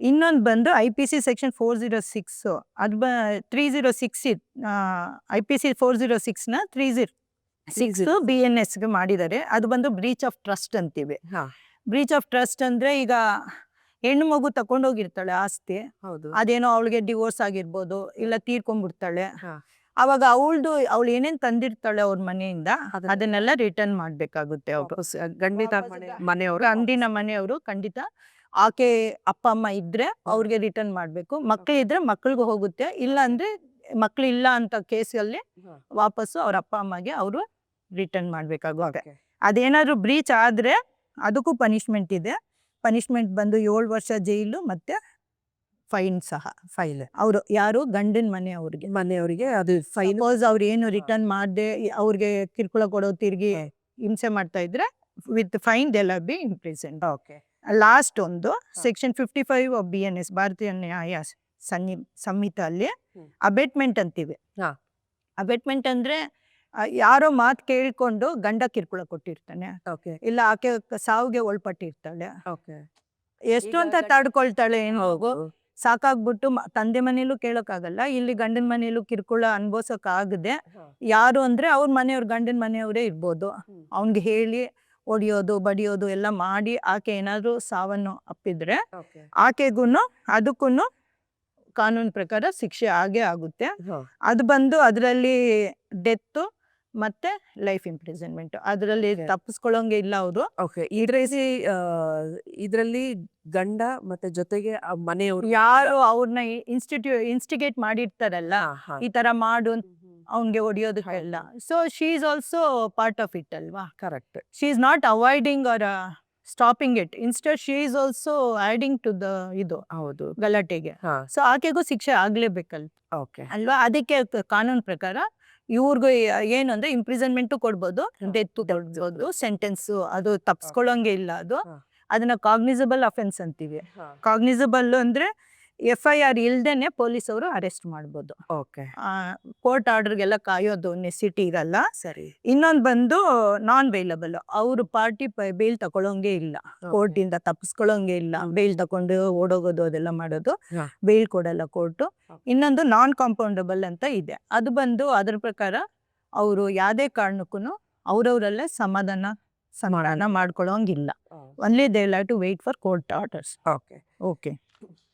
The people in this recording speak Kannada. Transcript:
ಇನ್ನೊಂದು ಬಂದು I P C section four zero six ಅದು ಬ three zero six I P C four zero ಸಿಕ್ಸ್ನ three zero six B N ಎಸ್ಗೆ ಮಾಡಿದ್ದಾರೆ ಅದು ಬಂದು ಬ್ರೀಚ್ ಆಫ್ ಟ್ರಸ್ಟ್ ಅಂತೀವಿ. ಬ್ರೀಚ್ ಆಫ್ ಟ್ರಸ್ಟ್ ಅಂದ್ರೆ ಈಗ ಹೆಣ್ಣು ಮಗು ತಕೊಂಡೋಗಿರ್ತಾಳೆ ಆಸ್ತಿ. ಹೌದು. ಅದೇನೋ ಅವಳಿಗೆ ಡಿವೋರ್ಸ್ ಆಗಿರ್ಬೋದು ಇಲ್ಲ ತೀರ್ಕೊಂಡ್ಬಿಡ್ತಾಳೆ. ಅವಾಗ ಅವಳದು ಅವಳು ಏನೇನ್ ತಂದಿರ್ತಾಳೆ ಅವ್ರ ಮನೆಯಿಂದ ಅದನ್ನೆಲ್ಲ ರಿಟರ್ನ್ ಮಾಡ್ಬೇಕಾಗುತ್ತೆ ಮನೆಯವರು ಅಂದಿನ ಮನೆಯವರು ಖಂಡಿತ ಆಕೆ ಅಪ್ಪ ಅಮ್ಮ ಇದ್ರೆ ಅವ್ರಿಗೆ ರಿಟರ್ನ್ ಮಾಡ್ಬೇಕು. ಮಕ್ಳು ಇದ್ರೆ ಮಕ್ಳಿಗೂ ಹೋಗುತ್ತೆ. ಇಲ್ಲ ಅಂದ್ರೆ ಮಕ್ಳು ಇಲ್ಲ ಅಂತ ಕೇಸಲ್ಲಿ ವಾಪಸ್ ವಾಪಸ್ಸು ಅವ್ರ ಅಪ್ಪ ಅಮ್ಮಗೆ ಅವರು ರಿಟರ್ನ್ ಮಾಡ್ಬೇಕಾಗುತ್ತೆ. ಅದೇನಾದ್ರು ಬ್ರೀಚ್ ಆದ್ರೆ ಅದಕ್ಕೂ ಪನಿಷ್ಮೆಂಟ್ ಇದೆ. ಪನಿಷ್ಮೆಂಟ್ ಬಂದು ಏಳು ವರ್ಷ ಜೈಲು ಮತ್ತೆ ಫೈನ್ ಸಹ ಫೈಲ್ ಅವರು ಯಾರು ಗಂಡನ ಮನೆಯವ್ರಿಗೆ ಮನೆಯವರಿಗೆ ಅದು ಫೈನ್ ಸಪೋಸ್ ಅವ್ರು ಏನು ರಿಟರ್ನ್ ಮಾಡದೆ ಅವ್ರಿಗೆ ಕಿರುಕುಳ ಕೊಡೋ ತಿರ್ಗಿ ಹಿಂಸೆ ಮಾಡ್ತಾ ಇದ್ರೆ ವಿತ್ ಫೈನ್ ದೆಲ್ಲ be in present okay last ಒಂದು section fifty five of B N S Bharatiya Nyaya Sanhita ಸಂಹಿತ ಅಲ್ಲಿ. ಅಬೇಟ್ಮೆಂಟ್ ಅಂತೀವಿ. ಅಬೇಟ್ಮೆಂಟ್ ಅಂದ್ರೆ ಯಾರೋ ಮಾತು ಕೇಳ್ಕೊಂಡು ಗಂಡ ಕಿರ್ಕುಳ ಕೊಟ್ಟಿರ್ತಾನೆ. ಓಕೆ ಇಲ್ಲ ಆಕೆ ಸಾವಿಗೆ ಒಳಪಟ್ಟಿರ್ತಾಳೆ. ಓಕೆ ಎಷ್ಟು ಅಂತ ತಡ್ಕೊಳ್ತಾಳೆ ಏನು ಹೋಗು. ಸಾಕಾಗ್ಬಿಟ್ಟು ತಂದೆ ಮನೇಲೂ ಕೇಳೋಕ್ಕಾಗಲ್ಲ. ಇಲ್ಲಿ ಗಂಡನ ಮನೇಲೂ ಕಿರುಕುಳ ಅನ್ಭವ್ಸಕ್ ಆಗದೆ ಯಾರು ಅಂದ್ರೆ ಅವ್ರ ಮನೆಯವ್ರ ಗಂಡನ ಮನೆಯವರೇ ಇರ್ಬೋದು. ಅವ್ನಿಗೆ ಹೇಳಿ ಹೊಡಿಯೋದು ಬಡಿಯೋದು ಎಲ್ಲ ಮಾಡಿ ಆಕೆ ಏನಾದ್ರು ಸಾವನ್ನು ಅಪ್ಪಿದ್ರೆ ಆಕೆಗೂ ಅದಕ್ಕೂ ಕಾನೂನು ಪ್ರಕಾರ ಶಿಕ್ಷೆ ಆಗೇ ಆಗುತ್ತೆ. ಅದು ಬಂದು ಅದರಲ್ಲಿ ಡೆತ್ ಮತ್ತೆ ಲೈಫ್ ಇಂಪ್ರಿಸನ್ಮೆಂಟ್. ಅದರಲ್ಲಿ ತಪ್ಪಿಸ್ಕೊಳಂಗೆ ತಪ್ಪಿಸ್ಕೊಳ್ಳೋಂಗೆ ಇಲ್ಲ ಅವರು. ಓಕೆ. ಇದ್ರಲ್ಲಿ ಇದರಲ್ಲಿ ಗಂಡ ಮತ್ತೆ ಜೊತೆಗೆ ಮನೆಯವರು ಯಾರು ಅವ್ರನ್ನ ಇನ್ಸ್ಟಿಟ್ಯೂ ಇನ್ಸ್ಟಿಗೇಟ್ ಮಾಡಿರ್ತಾರಲ್ಲ ಈ ತರ ಮಾಡು ಅವ್ನ್ಗೆ ಹೊಡಿಯೋದಕ್ಕೆಲ್ಲ so she is also part of it ಅಲ್ವಾ? Correct she is not avoiding or stopping it instead she is also adding to the ಇದು ಹೌದು. ಗಲಾಟೆಗೆ. ಸೊ ಆಕೆಗೂ ಶಿಕ್ಷೆ ಆಗ್ಲೇಬೇಕಲ್ ಓಕೆ. ಅಲ್ವಾ? ಅದಕ್ಕೆ ಕಾನೂನು ಪ್ರಕಾರ ಇವ್ರಿಗೂ ಏನು ಅಂದ್ರೆ ಇಂಪ್ರಿಸನ್ಮೆಂಟ್ ಕೊಡ್ಬೋದು. ಡೆತ್ ಕೊಡ್ಬೋದು. ಸೆಂಟೆನ್ಸ್ ಅದು ತಪ್ಸ್ಕೊಳ್ಳೋಂಗೆ ಇಲ್ಲ ಅದು. ಅದನ್ನ ಕಾಗ್ನಿಸಬಲ್ ಅಫೆನ್ಸ್ ಅಂತೀವಿ. ಕಾಗ್ನಿಸಬಲ್ ಅಂದ್ರೆ ಎಫ್ ಐ ಆರ್ ಇಲ್ದೇನೆ ಪೊಲೀಸ್ ಅವರು ಅರೆಸ್ಟ್ ಮಾಡ್ಬೋದು. ಓಕೆ. ಕೋರ್ಟ್ ಆರ್ಡರ್ಗೆಲ್ಲ ಕಾಯೋದು ನೆಸಿಟಿ ಇರಲ್ಲ. ಸರಿ. ಇನ್ನೊಂದು ಬಂದು ನಾನ್ ಬೈಲಬಲ್ ಅವರು ಪಾರ್ಟಿ ಬೇಲ್ ತಗೊಳಂಗೆ ಇಲ್ಲ. ಕೋರ್ಟ್ ಇಂದ ತಪ್ಪಿಸ್ಕೊಳ್ಳೋಂಗೆ ಇಲ್ಲ. ಬೇಲ್ ತಕೊಂಡು ಓಡೋಗೋದು ಅದೆಲ್ಲ ಮಾಡೋದು. ಬೇಲ್ ಕೊಡಲ್ಲ ಕೋರ್ಟು. ಇನ್ನೊಂದು ನಾನ್ ಕಾಂಪೌಂಡಬಲ್ ಅಂತ ಇದೆ. ಅದು ಬಂದು ಅದ್ರ ಪ್ರಕಾರ ಅವರು ಯಾವುದೇ ಕಾರಣಕ್ಕೂ ಅವ್ರವ್ರಲ್ಲೇ ಸಮಾಧಾನ ಸಮಾಧಾನ ಮಾಡ್ಕೊಳ್ಳೋಂಗಿಲ್ಲ. Only they have to wait for court orders okay. Okay.